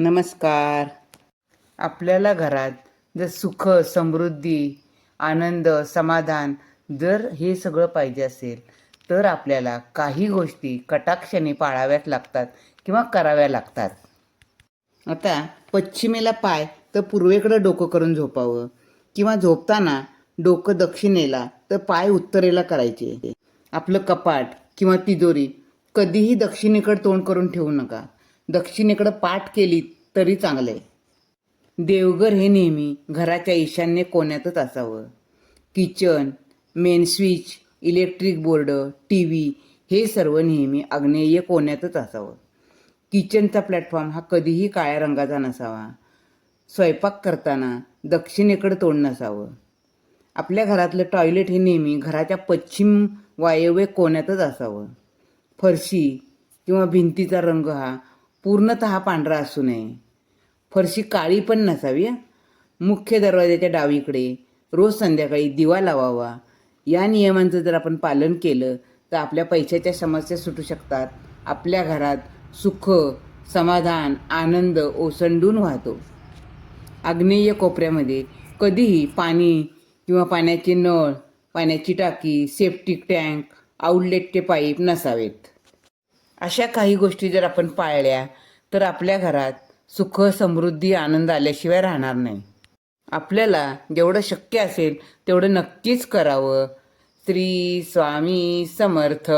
नमस्कार. आपल्याला घरात जर सुख समृद्धी आनंद समाधान जर हे सगळं पाहिजे असेल तर आपल्याला काही गोष्टी कटाक्षाने पाळाव्याच लागतात किंवा कराव्या लागतात. आता पश्चिमेला पाय तर पूर्वेकडं डोकं करून झोपावं किंवा झोपताना डोकं दक्षिणेला तर पाय उत्तरेला करायचे. आपलं कपाट किंवा तिजोरी कधीही दक्षिणेकडे तोंड करून ठेवू नका. दक्षिणेकडं पाठ केली तरी चांगलं आहे देवघर हे नेहमी घराच्या ईशान्य कोण्यातच असावं. Kitchen main switch electric board T V हे सर्व नेहमी आग्नेय कोण्यातच असावं. किचनचा प्लॅटफॉर्म हा कधीही काळ्या रंगाचा नसावा. स्वयंपाक करताना दक्षिणेकडं तोंड नसावं. आपल्या घरातलं टॉयलेट हे नेहमी घराच्या पश्चिम वायव्य कोण्यातच असावं. फरशी किंवा भिंतीचा रंग हा पूर्णत पांढरा असू नये. फरशी काळी पण नसावी मुख्य दरवाजाच्या डावीकडे रोज संध्याकाळी दिवा लावावा. या नियमांचं जर आपण पालन केलं तर आपल्या पैशाच्या समस्या सुटू शकतात. आपल्या घरात सुख समाधान आनंद ओसंडून वाहतो. आग्नेय कोपऱ्यामध्ये कधीही पाणी किंवा पाण्याचे नळ पाण्याची टाकी सेप्टिक टँक आउटलेटचे पाईप नसावेत. अशा काही गोष्टी जर आपण पाळल्या तर आपल्या घरात सुख समृद्धी आनंद आल्याशिवाय राहणार नाही. आपल्याला जेवढं शक्य असेल तेवढं नक्कीच करावं. श्री स्वामी समर्थ.